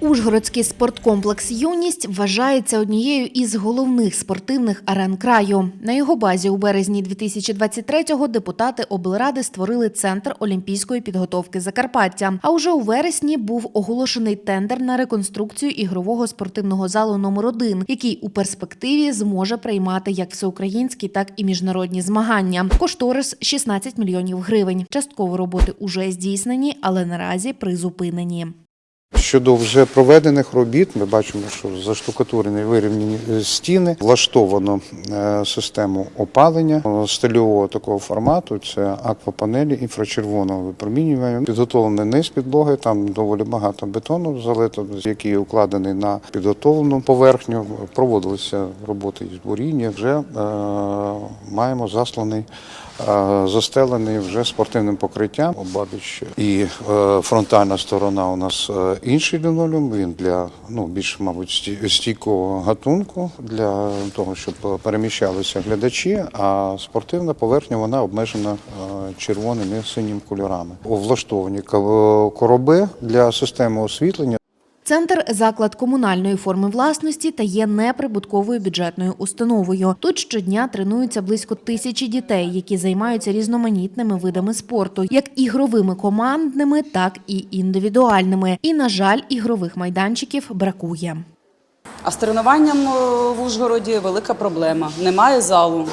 Ужгородський спорткомплекс Юність вважається однією із головних спортивних арен краю. На його базі у березні 2023-го депутати облради створили центр олімпійської підготовки Закарпаття. А уже у вересні був оголошений тендер на реконструкцію ігрового спортивного залу номер 1 який у перспективі зможе приймати як всеукраїнські, так і міжнародні змагання. Кошторис 16 мільйонів гривень. Частково роботи уже здійснені, але наразі призупинені. Щодо вже проведених робіт, ми бачимо, що заштукатурені вирівняні стіни, влаштовано е, систему опалення е, стильового такого формату. Це аквапанелі інфрачервоного випромінювання. Підготовлений низ підлоги. Там доволі багато бетону залито, який укладений на підготовлену поверхню. Проводилися роботи із буріння. Вже е, маємо засланий. е, Застелений вже спортивним покриттям обабіч і е, фронтальна сторона у нас е, інший лінолеум. Він для ну більш мабуть сті- стійкого гатунку для того, щоб переміщалися глядачі. А спортивна поверхня вона обмежена червоними синім кольорами. Влаштовані короби для системи освітлення. Центр заклад комунальної форми власності та є неприбутковою бюджетною установою. Тут щодня тренуються близько тисячі дітей, які займаються різноманітними видами спорту, як ігровими командними, так і індивідуальними. І, на жаль, ігрових майданчиків бракує. А з тренуванням е, в Ужгороді велика проблема. Немає залу.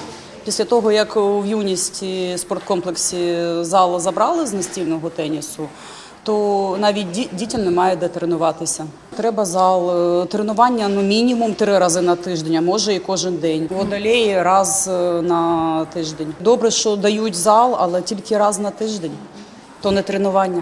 Після того, як в юності спорткомплексі зал забрали з настільного тенісу, то навіть ді- дітям немає де тренуватися. Треба зал, е, тренування ну, мінімум три рази на тиждень, а може і кожен день. Водолеї раз е, на тиждень. Добре, що дають зал, але тільки раз на тиждень, то не тренування.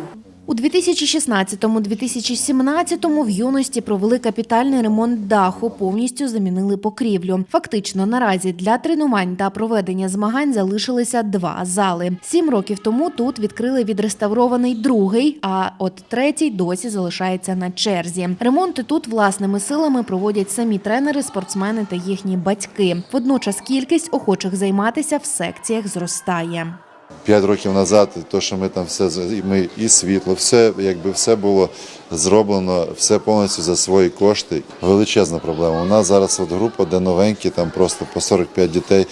У 2016-2017 в юності провели капітальний ремонт даху, повністю замінили покрівлю. Фактично, наразі для тренувань та проведення змагань залишилися два зали. Сім років тому тут відкрили відреставрований другий, а от третій досі залишається на черзі. Ремонти тут власними силами проводять самі тренери, спортсмени та їхні батьки. Водночас кількість охочих займатися в секціях зростає. П'ять років назад, то що ми там все ми і світло, все якби все було зроблено, все повністю за свої кошти. Величезна проблема. У нас зараз от група, де новенькі, там просто по 45 дітей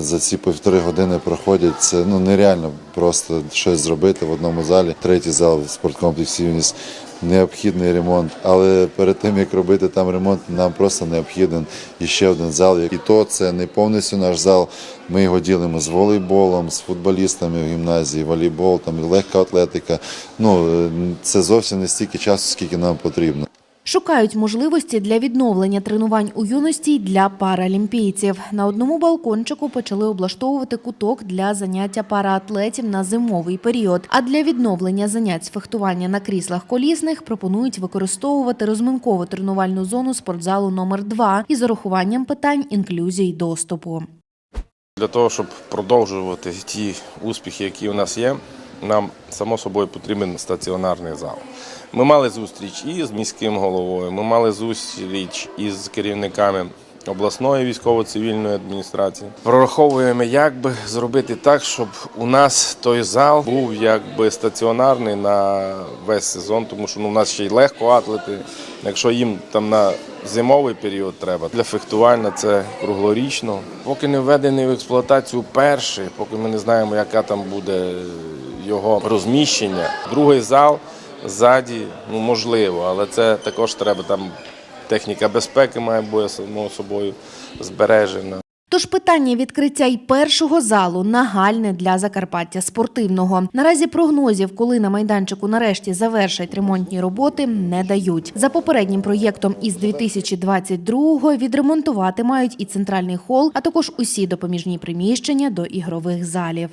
за ці півтори години проходять. Це ну нереально просто щось зробити в одному залі. Третій зал в спорткомплексі Юніс. Необхідний ремонт, але перед тим як робити там ремонт, нам просто необхіден іще один зал. І то це не повністю наш зал. Ми його ділимо з волейболом, з футболістами в гімназії, волейбол, там легка атлетика. Ну е, це зовсім не стільки часу, скільки нам потрібно. Шукають можливості для відновлення тренувань у юності для паралімпійців. На одному балкончику почали облаштовувати куток для заняття параатлетів на зимовий період. А для відновлення занять з фехтування на кріслах колісних пропонують використовувати розминкову тренувальну зону спортзалу номер 2 із урахуванням питань інклюзії доступу. Для того, щоб продовжувати ті успіхи, які у нас є, нам само собою потрібен стаціонарний зал. Ми мали зустріч і з міським головою, ми мали зустріч із керівниками обласної військово-цивільної адміністрації. Прораховуємо, як би зробити так, щоб у нас той зал був якби стаціонарний на весь сезон, тому що ну, у нас ще й легко атлети. Якщо їм там на зимовий період треба для фехтування це круглорічно. Поки не введений в експлуатацію перший, поки ми не знаємо, яка там буде його розміщення. Другий зал ззаді, ну можливо, але це також треба там. Техніка безпеки має бути само собою збережена. Тож питання відкриття й першого залу нагальне для Закарпаття спортивного. Наразі прогнозів, коли на майданчику нарешті завершать ремонтні роботи, не дають. За попереднім проєктом із 2022-го відремонтувати мають і центральний хол, а також усі допоміжні приміщення до ігрових залів.